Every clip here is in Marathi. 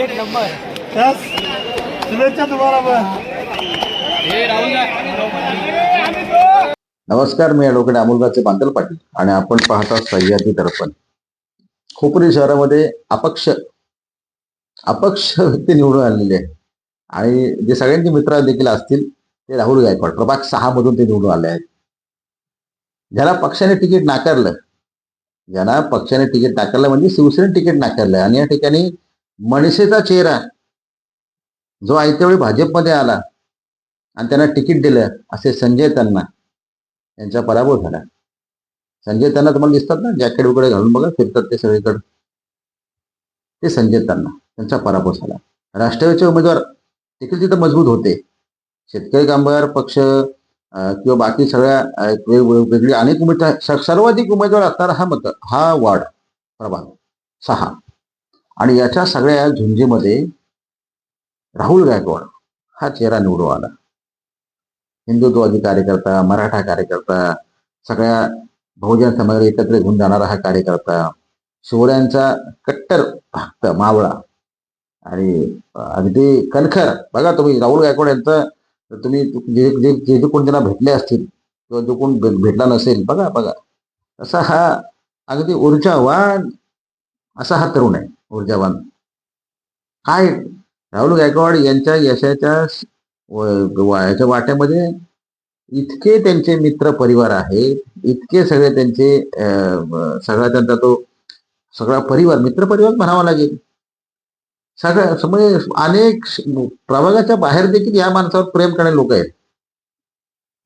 एक नंबर. बस. शुभेच्छा तुम्हाला पण. हे नमस्कार मी ॲडव्होकेट अमोलराचे बांदल पाटील आणि आपण पाहता सह्याद्री दर्पण. खोपरी शहरामध्ये अपक्ष अपक्ष व्यक्ती निवडून आलेले आहे आणि जे सगळ्यांचे मित्र देखील असतील ते राहुल गायकवाड प्रभाग सहा मधून ते निवडून आले आहेत. ज्याला पक्षाने तिकीट नाकारलं ज्यांना पक्षाने तिकीट नाकारलं म्हणजे शिवसेने तिकीट नाकारलं आणि या ठिकाणी मनसेचा चेहरा जो आयत्या वेळी भाजपमध्ये आला आणि त्यांना तिकीट दिलं असे संजय त्यांना यांचा पराभव झाला. संजय त्यांना तुम्हाला दिसतात ना जॅकेट वगैरे घालून बघा फिरतात ते सगळीकडे. ते संजय त्यांना त्यांचा पराभव झाला. राष्ट्रवादीचे उमेदवार देखील तिथं मजबूत होते. शेतकरी कामगार पक्ष किंवा बाकी सगळ्या वेगवेगळी वेगळी अनेक उमेदवार सर्वाधिक उमेदवार असणारा हा मत हा वार्ड प्रभाग सहा. आणि याच्या सगळ्या झुंजीमध्ये राहुल गायकवाड हा चेहरा निवडून आला. हिंदुत्ववादी कार्यकर्ता मराठा कार्यकर्ता सगळ्या बहुजन समाजाला एकत्र घेऊन जाणारा हा कार्यकर्ता शिवऱ्यांचा कट्टर भक्त मावळा आणि अगदी कणखर. बघा तुम्ही राहुल गायकवाड यांचं तर तुम्ही जे जे जे जे कोण त्यांना भेटले असतील किंवा जो कोण भेटला नसेल बघा बघा. असा हा अगदी ऊर्जावान असा हा तरुण आहे ऊर्जावान. काय? राहुल गायकवाड यांच्या यशाच्या याच्या वाट्यामध्ये इतके त्यांचे मित्र परिवार आहेत इतके सगळे त्यांचे सगळा त्यांचा तो सगळा परिवार मित्र परिवार म्हणावा लागेल. सगळं म्हणजे अनेक प्रभागाच्या बाहेर देखील या माणसावर प्रेम करणारे लोक आहेत.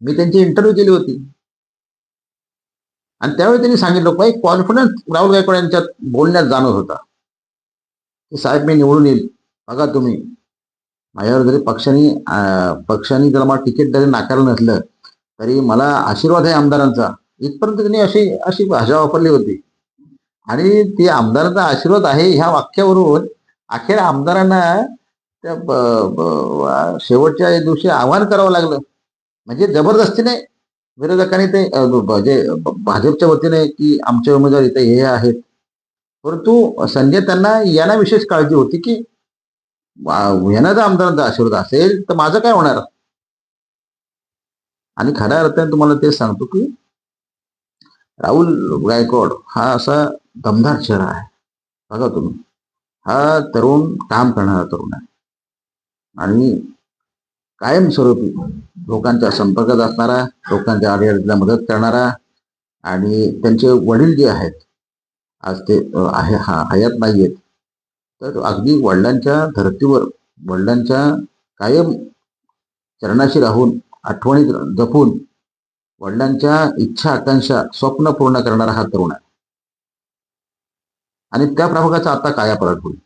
मी त्यांची इंटरव्ह्यू केली होती. आणि त्यावेळी त्यांनी सांगितलं पाहिजे कॉन्फिडन्स राहुल गायकवाड यांच्यात बोलण्यात जाणवत होता. की साहेब मी निवडून येईल. बघा तुम्ही. माझ्यावर जरी पक्षाने पक्षांनी पक्षाने जर मला तिकीट जरी नाकारलं नसलं तरी मला आशीर्वाद आहे आमदारांचा. इथपर्यंत त्यांनी अशी अशी भाषा वापरली होती. आणि ते आमदारांचा आशीर्वाद आहे ह्या वाक्यावरून अखेर आमदारांना त्या शेवटच्या दिवशी आव्हान करावं लागलं. म्हणजे जबरदस्तीने विरोधकांनी ते जे भाजपच्या वतीने की आमचे उमेदवार इथे हे आहेत. परंतु संजय त्यांना यांना विशेष काळजी होती की यांना जर आमदारांचा आशीर्वाद असेल तर माझं काय होणार? आणि खऱ्या अर्थाने तुम्हाला ते सांगतो की राहुल गायकवाड हा असा दमदार चेहरा आहे. बघा तुम्ही. हा तरुण काम करणारा तरुण आहे. आणि कायमस्वरूपी लोकांच्या संपर्कात असणारा लोकांच्या अडीअडचणीला मदत करणारा आणि त्यांचे वडील जे आहेत आज ते आहे हा हयात नाही आहेत तर अगदी वडिलांच्या धर्तीवर वडिलांच्या कायम चरणाशी राहून आठवणीत जपून वडिलांच्या इच्छा आकांक्षा स्वप्न पूर्ण करणारा हा तरुण आहे. आणि त्या प्रभागाचा आता कायापालट होईल.